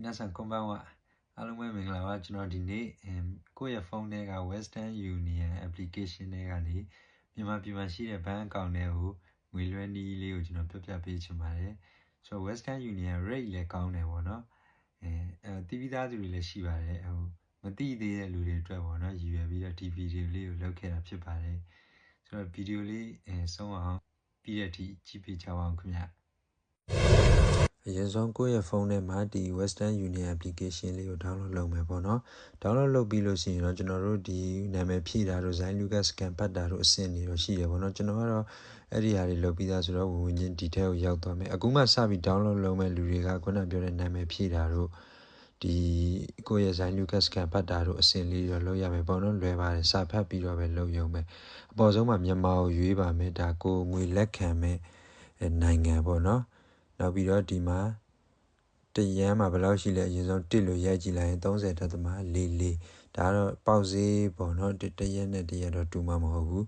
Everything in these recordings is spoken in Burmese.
皆さんこんばんはအားလုံးပဲမင်္ဂလာပါကျွန်တော်ဒီနေ့ကိုယ့်ရဲ့ဖုန်းထဲက Western Union application တွေကနေမြန်မာပြည်မှာရှိတဲ့ဘဏ်အကောင့်တွေကိုငွေလွှဲနည်းလေးကိုကျွန်တော်ပြပြပေးချင်ပါတယ်ဆိုတော့ Western Union rate လည်းကောင်းတယ်ပေါ့နော်အဲအဲတီးပြီးသားသူတွေလည်းရှိပါတယ်ဟိုမသိသေးတဲ့လူတွေအတွက်ပေါ့နော်ရည်ရွယ်ပြီးတော့ဒီဗီဒီယိုလေးကိုလုပ်ခဲ့တာဖြစ်ပါတယ်ဆိုတော့ဗီဒီယိုလေးအဲဆုံးအောင်ပြီးတဲ့အထိကြည့်ပြကြပါအောင်ခင်ဗျ အရင်ဆုံးကိုယ့်ရဲ့ဖုန်းထဲမှာဒီ Western Union application လေးကို download လုပ်မယ်ပေါ့နော် download လုပ်ပြီးလို့ရှိရင်တော့ကျွန်တော်တို့ဒီနာမည်ဖြည့်တာတို့ Zain Lucas scan ပတ်တာတို့အဆင့်တွေတော့ရှိရပေါ့နော်ကျွန်တော်ကတော့အဲ့ဒီဟာတွေလုပ်ပြီးသားဆိုတော့ဝင်ဝင်ချင်း detail ကိုရောက်သွားမယ်အခုမှစပြီး download လုပ်မဲ့လူတွေကခုနပြောတဲ့နာမည်ဖြည့်တာတို့ဒီကိုယ့်ရဲ့ Zain Lucas scan ပတ်တာတို့အဆင့်လေးတော့လုပ်ရမယ်ပေါ့နော်လွယ်ပါတယ်စာဖတ်ပြီးတော့ပဲလုပ်ရုံပဲအပေါ်ဆုံးမှာမြန်မာကိုရွေးပါမယ်ဒါကိုငွေလက်ခံမဲ့နိုင်ငံပေါ့နော် နောက်ပြီးတော့ဒီမှာတရမ်းမှာဘယ်လောက်ရှိလဲအရင်ဆုံးတစ်လို့ရိုက်ကြည့်လိုက်ရင်30တက်သမ44ဒါတော့ပေါက်ဈေးပေါ့နော်တရက်နဲ့တရက်တော့တူမှာမဟုတ်ဘူး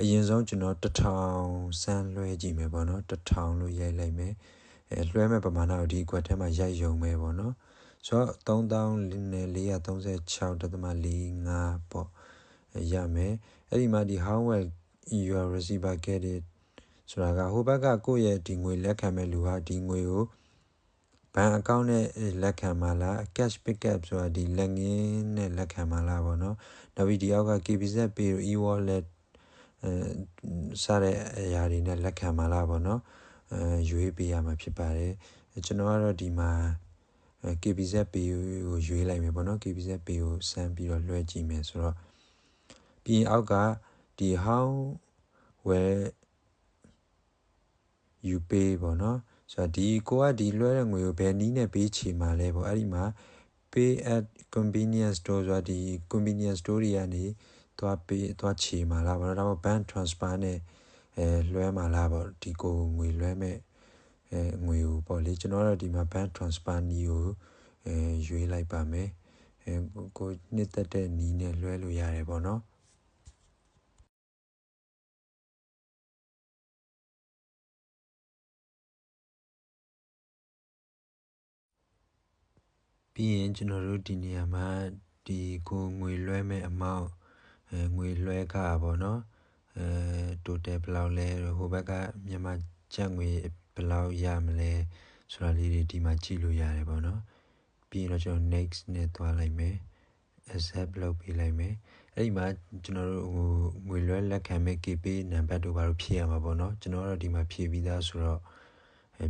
အရင်ဆုံးကျွန်တော်1000စမ်းလွှဲကြည့်မယ်ပေါ့နော်1000လို့ရိုက်လိုက်မယ်အဲလွှဲမဲ့ပမာဏကိုဒီကွက်ထဲမှာရိုက်ယုံမယ်ပေါ့နော်ဆိုတော့3436တက်သမ45ပေါ့ရမယ်အဲ့ဒီမှာဒီ how well your receiver get it ဆိုတာကဟိုဘက်ကကိုယ့်ရဲ့ဒီငွေလက်ခံမဲ့လူဟာဒီငွေကိုဘဏ်အကောင့်နဲ့လက်ခံမှာလား cash pickup ဆိုတာဒီလက်ငင်းနဲ့လက်ခံမှာလားပေါ့နော်နောက်ပြီးဒီအောက်က KBZ Pay e-wallet အဲစားတဲ့အရာတွေနဲ့လက်ခံမှာလားပေါ့နော်အဲရွေးပေးရမှာဖြစ်ပါတယ်ကျွန်တော်ကတော့ဒီမှာ KBZ Pay ကိုရွေးလိုက်မယ်ပေါ့နော် KBZ Pay ကိုစမ်းပြီးတော့လွှဲကြည့်မယ်ဆိုတော့ပြီးရင်အောက်ကဒီ how where you pay ပေါ့နော်ဆိုတော့ဒီကိုကဒီလွှဲတဲ့ငွေကိုဘယ်နည်းနဲ့ပေးချေမှာလဲပေါ့အဲ့ဒီမှာ pay at convenience store ဆိုတာဒီ convenience store တွေကနေသွားပေးသွားချေမှာလားပေါ့နော်ဒါမှမဟုတ် bank transfer နဲ့အဲလွှဲမှာလားပေါ့ဒီကိုငွေလွှဲမဲ့အဲငွေကိုပေါ့လေကျွန်တော်တို့ဒီမှာ bank transfer နည်းကိုအဲရွေးလိုက်ပါမယ်အဲကိုနှစ်သက်တဲ့နည်းနဲ့လွှဲလို့ရတယ်ပေါ့နော် ပြီးရင်ကျွန်တော်တို့ဒီနေရာမှာဒီကိုငွေလွှဲမဲ့အမောင့်အဲငွေလွှဲခါပေါ့နော်အဲ total ဘယ်လောက်လဲဟိုဘက်ကမြန်မာကျပ်ငွေဘယ်လောက်ရမလဲဆိုတာလေးတွေဒီမှာကြည့်လို့ရတယ်ပေါ့နော်ပြီးရင်တော့ကျွန်တော် next နဲ့သွားလိုက်မယ် accept လုပ်ပေးလိုက်မယ်အဲ့ဒီမှာကျွန်တော်တို့ဟိုငွေလွှဲလက်ခံမဲ့ KP နံပါတ်တို့ဘာလို့ဖြည့်ရမှာပေါ့နော်ကျွန်တော်တို့ဒီမှာဖြည့်ပြီးသားဆိုတော့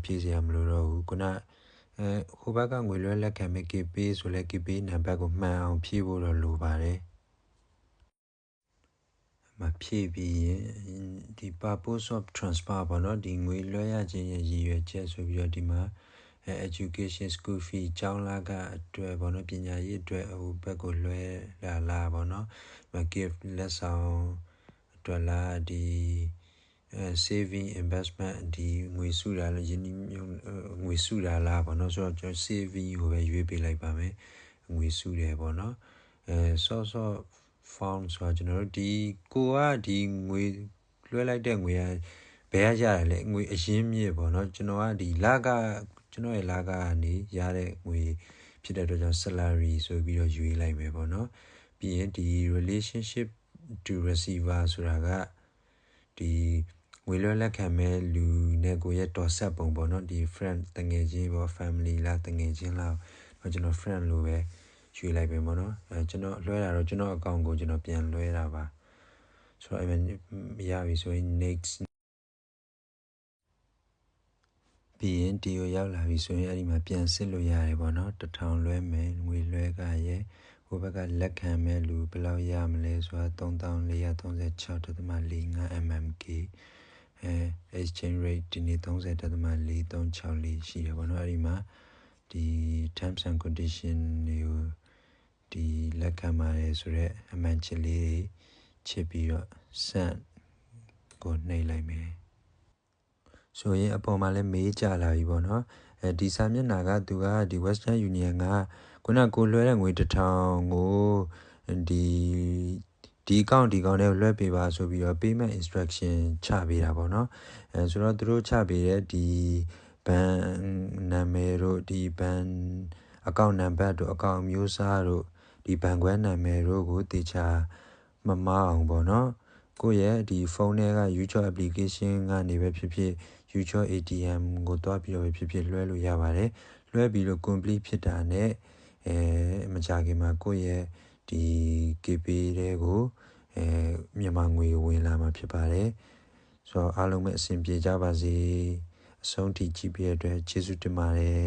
ဖြည့်စရာမလိုတော့ဘူးခုနက အဲဟိုဘက်ကငွေလွှဲလက်ခံမဲ့ KP ဆိုလဲ KP နံပါတ်ကိုမှန်အောင်ဖြည့်ဖို့တော့လိုပါတယ်မဖြည့်ပြီးရင်ဒီ purpose of transfer ပေါ့နော်ဒီငွေလွှဲရခြင်းရဲ့ရည်ရွယ်ချက်ဆိုပြီးတော့ဒီမှာ education school fee ကျောင်းလာကအတွက်ပေါ့နော်ပညာရေးအတွက်ဟိုဘက်ကိုလွှဲလာလာပေါ့နော် gift လက်ဆောင်အတွက်လာဒီ အဲ saving investment ဒီငွေစုတာလို့ယင်းငွေစုတာလားပေါ့နော်ဆိုတော့ကျွန်တော် saving ကိုပဲရွေးပေးလိုက်ပါမယ်ငွေစုတယ်ပေါ့နော်အဲဆော့ဆော့ found ဆိုတော့ကျွန်တော်တို့ဒီကိုကဒီငွေလွှဲလိုက်တဲ့ငွေကဘယ်ရရတယ်လဲငွေအရင်းမြစ်ပေါ့နော်ကျွန်တော်ကဒီလကကျွန်တော်ရဲ့လကကနေရတဲ့ငွေဖြစ်တဲ့အတွက်ကြောင့် salary ဆိုပြီးတော့ယူလိုက်မယ်ပေါ့နော်ပြီးရင်ဒီ relationship to receiver ဆိုတာကဒီ ငွေလွှဲလက်ခံမဲ့လူနဲ့ကိုရဲ့တော်ဆက်ပုံပေါ့နော်ဒီ friend တငယ်ချင်းပေါ့ family လားတငယ်ချင်းလားတော့ကျွန်တော် friend လို့ပဲရွေးလိုက်ပဲပေါ့နော်အဲကျွန်တော်လွှဲတာတော့ကျွန်တော်အကောင့်ကိုကျွန်တော်ပြန်လွှဲတာပါဆိုတော့အဲ့မရပြီဆိုရင် next ပြီးရင်ဒီကိုရောက်လာပြီဆိုရင်အဲ့ဒီမှာပြန်စစ်လို့ရတယ်ပေါ့နော်တထောင်လွှဲမယ်ငွေလွှဲကရဲ့ဟိုဘက်ကလက်ခံမဲ့လူဘယ်လောက်ရမလဲဆိုတာ3436.45 mmk အဲ exchange rate ဒီနေ့30.4364ရှိတယ်ပေါ့နော်အဲ့ဒီမှာဒီ terms and condition တွေကိုဒီလက်ခံပါတယ်ဆိုတော့အမှန်ချစ်လေးတွေချစ်ပြီးတော့ send ကိုနှိပ်လိုက်မယ်ဆိုရင်အပေါ်မှာလည်းမေးကြလာပြီပေါ့နော်အဲဒီစာမျက်နှာကသူကဒီ Western Union ကခုနကိုလွှဲတဲ့ငွေတစ်ထောင်ကိုဒီ ဒီ account ဒီ account နဲ့လွှဲပေးပါဆိုပြီးတော့ payment instruction ချပေးတာပေါ့နော်အဲဆိုတော့သူတို့ချပေးတဲ့ဒီဘဏ်နာမည်တို့ဒီဘဏ်အကောင့်နံပါတ်တို့အကောင့်မျိုးစားတို့ဒီဘဏ်ခွဲနာမည်တို့ကိုတေချာမမအောင်ပေါ့နော်ကိုယ့်ရဲ့ဒီဖုန်းထဲက YouTube application ကနေပဲဖြစ်ဖြစ် YouTube ATM ကိုတွားပြီးတော့ပဲဖြစ်ဖြစ်လွှဲလို့ရပါတယ်လွှဲပြီးတော့ complete ဖြစ်တာနဲ့အဲမကြခင်မှာကိုယ့်ရဲ့ ဒီ KP တွေကိုအဲမြန်မာငွေဝင်လာမှာဖြစ်ပါတယ်ဆိုတော့အားလုံးပဲအဆင်ပြေကြပါစေအဆုံးထိကြည့်ပြတဲ့အတွက်ကျေးဇူးတင်ပါတယ်